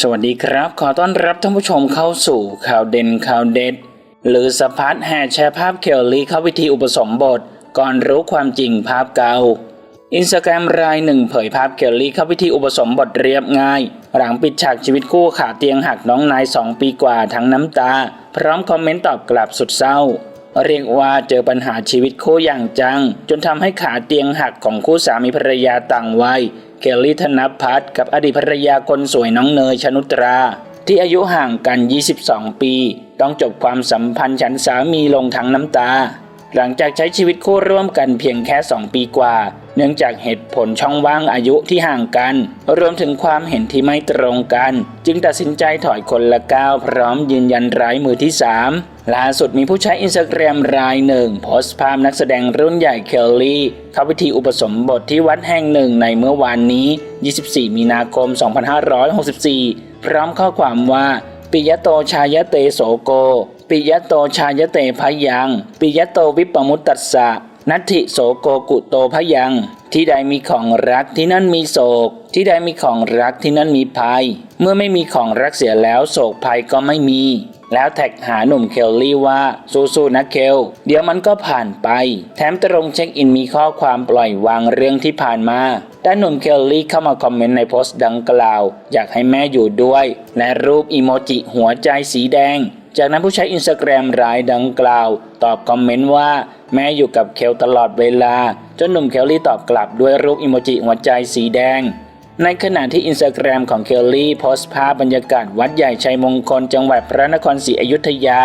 สวัสดีครับ ขอต้อนรับท่านผู้ชมเข้าสู่ข่าวเด่นข่าวเด็ด หรือสพัดแห่แชร์ภาพเคลลี่เข้าพิธีอุปสมบท ก่อนรู้ความจริงภาพเก่าอินสตาแกรมรายหนึ่งเผยภาพเคลลี่เข้าพิธีอุปสมบทเรียบง่าย หลังปิดฉากชีวิตคู่ขาเตียงหักน้องนายสองปีกว่าทั้งน้ำตา พร้อมคอมเมนต์ตอบกลับสุดเศร้า เรียกว่าเจอปัญหาชีวิตคู่อย่างจัง จนทำให้ขาเตียงหักของคู่สามีภรรยาต่างวัย เคลลี่ธนพัฒน์กับอดีตภรรยาคนสวยน้องเนยชนุตรา ที่อายุห่างกัน 22 ปี ต้องจบความสัมพันธ์ฉันสามีลงทั้งน้ำตา หลังจากใช้ชีวิตคู่ร่วมกันเพียงแค่ 2 ปีกว่า เนื่องจากเหตุผลช่องว่างอายุที่ห่างกัน รวมถึงความเห็นที่ไม่ตรงกัน จึงตัดสินใจถอยคนละก้าวพร้อมยืนยันร้ายมือที่ 3 ล่าสุดมีผู้ใช้อินสตาแกรมรายหนึ่งโพสต์ภาพนักแสดงรุ่นใหญ่เคลลี่เข้าพิธีอุปสมบทที่วัดแห่งหนึ่งในเมื่อวานนี้ 24 มีนาคม 2564 พร้อมข้อความว่าปิยโตชายเตโสโก ปิยโตชายเตพยัง ปิยโตวิปมุตตสสะ นัตถิโสโกกุโตพยัง ที่ใดมีของรักที่นั่นมีโศก ที่ใดมีของรักที่นั่นมีภัย เมื่อไม่มีของรักเสียแล้วโศกภัยก็ไม่มี แล้วแท็กหาหนุ่มเคลลี่ว่าสู้ๆนะเคล เดี๋ยวมันก็ผ่านไป แถมตรงเช็คอินมีข้อความปล่อยวางเรื่องที่ผ่านมาด้านหนุ่มเคลลี่เข้ามาคอมเมนต์ในโพสต์ดังกล่าว อยากให้แม่อยู่ด้วย และรูปอีโมจิหัวใจสีแดง จากนั้นผู้ใช้อินสตาแกรมรายดังกล่าว ตอบคอมเมนต์ว่า แม่อยู่กับเคลตลอดเวลา จนหนุ่มเคลลี่ตอบกลับด้วยรูปอีโมจิหัวใจสีแดง ในขณะที่อินสตาแกรมของเคลลี่โพสต์ภาพบรรยากาศวัดใหญ่ชัยมงคลจังหวัดพระนครศรีอยุธยา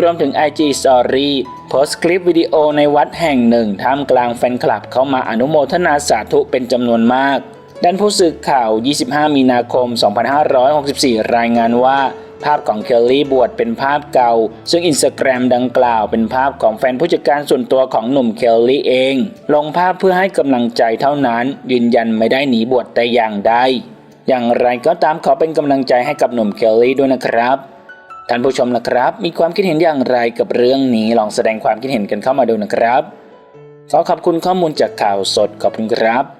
รวมถึง IG Story โพสต์คลิปวิดีโอในวัดแห่งหนึ่งท่ามกลางแฟนคลับเข้ามาอนุโมทนาสาธุเป็นจำนวนมากด้านผู้สื่อข่าว 25 มีนาคม 2564 รายงานว่า ภาพของเคลลี่บวชเป็นภาพเก่า ซึ่งอินสตาแกรมดังกล่าวเป็นภาพของแฟนผู้จัดการส่วนตัวของหนุ่มเคลลี่เอง ลงภาพเพื่อให้กำลังใจเท่านั้น ยืนยันไม่ได้หนีบวชแต่อย่างใดอย่างไรก็ตามขอเป็นกำลังใจให้กับหนุ่มเคลลี่ด้วยนะครับท่านผู้ชมนะครับ มีความคิดเห็นอย่างไรกับเรื่องนี้ลองแสดงความคิดเห็นกันเข้ามาดูนะครับขอขอบคุณข้อมูลจากข่าวสดขอบคุณครับ